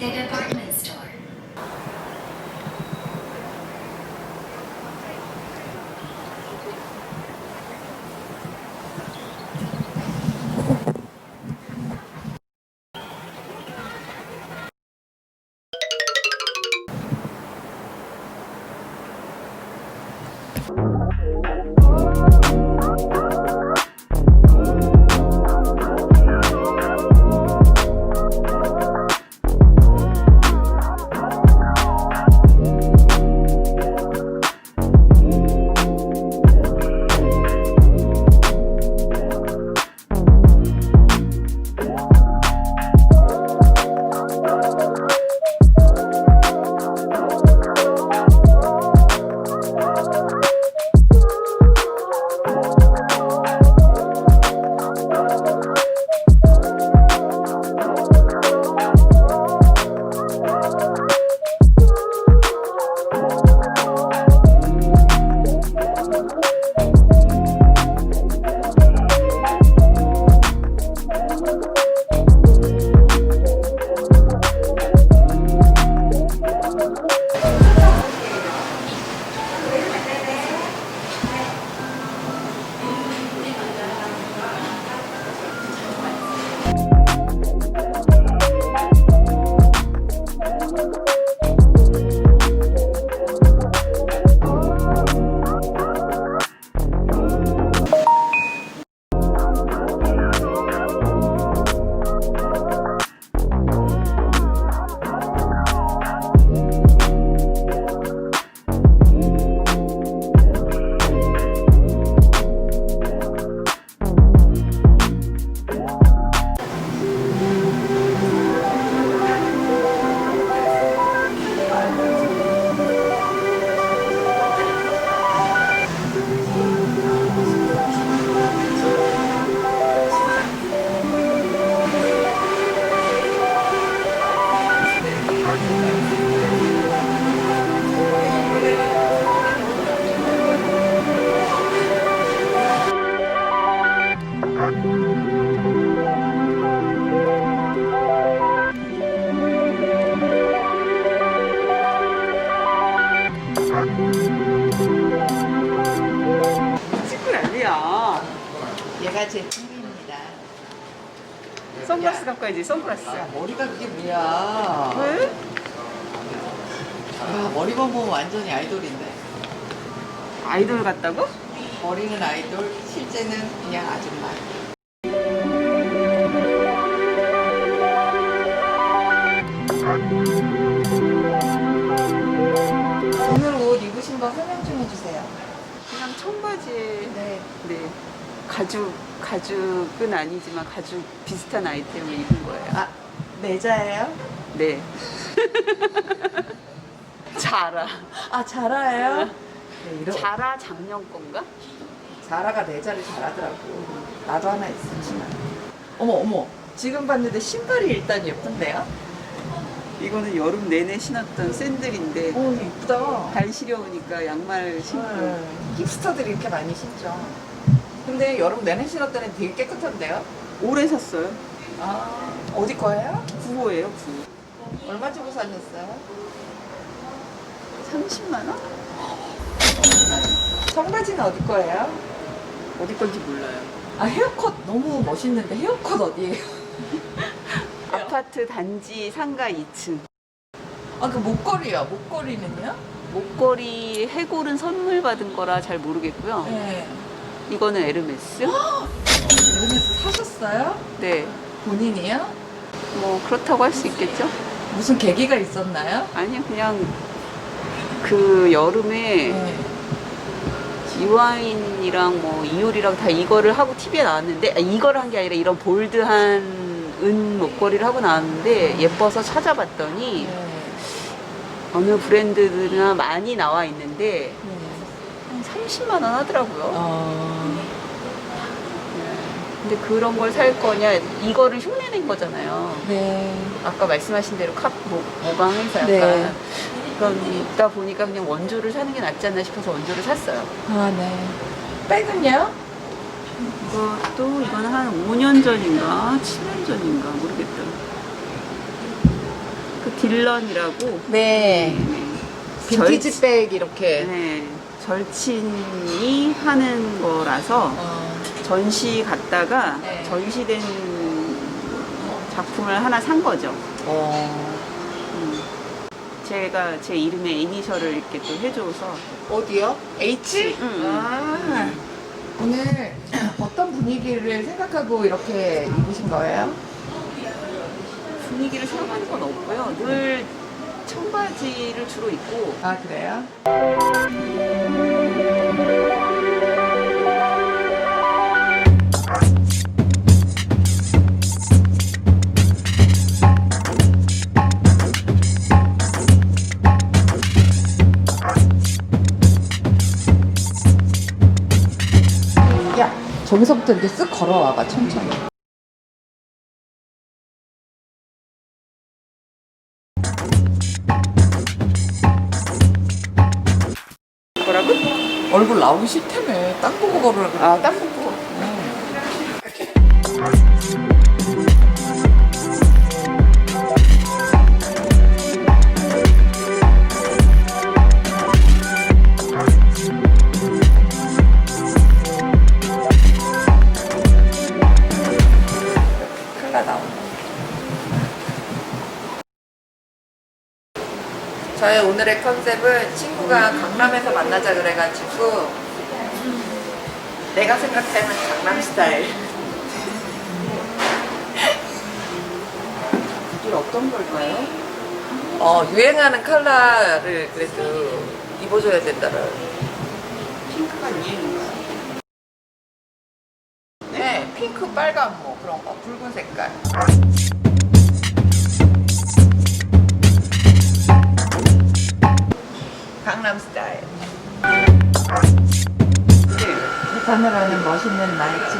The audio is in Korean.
data 제 취미입니다. 선글라스 갖고 와야지 선글라스 야, 머리가 그게 뭐야? 왜? 야, 머리만 보면 완전히 아이돌인데. 아이돌 같다고? 머리는 아이돌, 실제는 그냥 아줌마. 오늘 옷 입으신 거 설명 좀 해주세요. 그냥 청바지에 네. 네 가죽 가죽은 아니지만 가죽 비슷한 아이템을 입은 거예요 아, 내자예요? 네 자라 아, 자라예요? 네, 이런 자라 작년 건가? 자라가 내자를 잘하더라고. 나도 하나 있었지만. 어머, 어머. 지금 봤는데 신발이 일단 예쁜데요? 이거는 여름 내내 신었던 샌들인데 오, 이쁘다. 발 시려우니까 양말 신고 네. 힙스터들이 이렇게 많이 신죠. 근데 여름 내내 신었더니 되게 깨끗한데요? 오래 샀어요 아, 어디 거예요? 9호예요 9호 얼마 주고 사셨어요? 30만 원? 청바지는 어디 거예요? 어디 건지 몰라요 아, 헤어컷 너무 멋있는데 헤어컷 어디예요? 아파트 단지 상가 2층 아, 그 목걸이요. 목걸이는요? 목걸이 해골은 선물 받은 거라 잘 모르겠고요 네. 이거는 에르메스 여기서 사셨어요? 네 본인이요? 뭐 그렇다고 할 수 있겠죠? 무슨 계기가 있었나요? 아니요 그냥 그 여름에 네. 이화인이랑 뭐 이효리랑 다 이거를 하고 TV에 나왔는데 아, 이걸 한 게 아니라 이런 볼드한 은 목걸이를 하고 나왔는데 예뻐서 찾아봤더니 네. 어느 브랜드나 많이 나와 있는데 네. 한 30만 원 하더라고요. 어... 근데 그런 걸 살 거냐 이거를 흉내낸 거잖아요. 네. 아까 말씀하신 대로 캅 모, 모방해서 약간 네. 그러다 보니까 그냥 원조를 사는 게 낫지 않나 싶어서 원조를 샀어요. 아, 네. 백은요? 이것도 이건 한 5년 전인가 7년 전인가 모르겠다. 그 딜런이라고 네. 빈티지 절- 백 이렇게. 네, 절친이 하는 거라서 어. 전시 갔다가 네. 전시된 작품을 하나 산 거죠. 어. 음. 제가 제 이름에 이니셜을 이렇게 또 해줘서 어디요? H? 응. 아. 오늘 어떤 분위기를 생각하고 이렇게 입으신 거예요? 분위기를 생각하는 건 없고요. 늘 청바지를 주로 입고 아, 그래요? 야, 저기서부터 이렇게 쓱 걸어와봐, 천천히. 얼굴 나오기 싫다며. 걸으라 그래. 아, 딱보 저의 오늘의 컨셉은 친구가 강남에서 만나자 그래가지고 내가 생각하는 강남 스타일 이게 어떤 걸까요? 어, 유행하는 컬러를 그래도 입어줘야 된다는 핑크가 유행인가요? 네, 핑크, 빨강 뭐 그런 거 붉은 색깔 강남 스타일 네. 부산으로는 멋있는 나의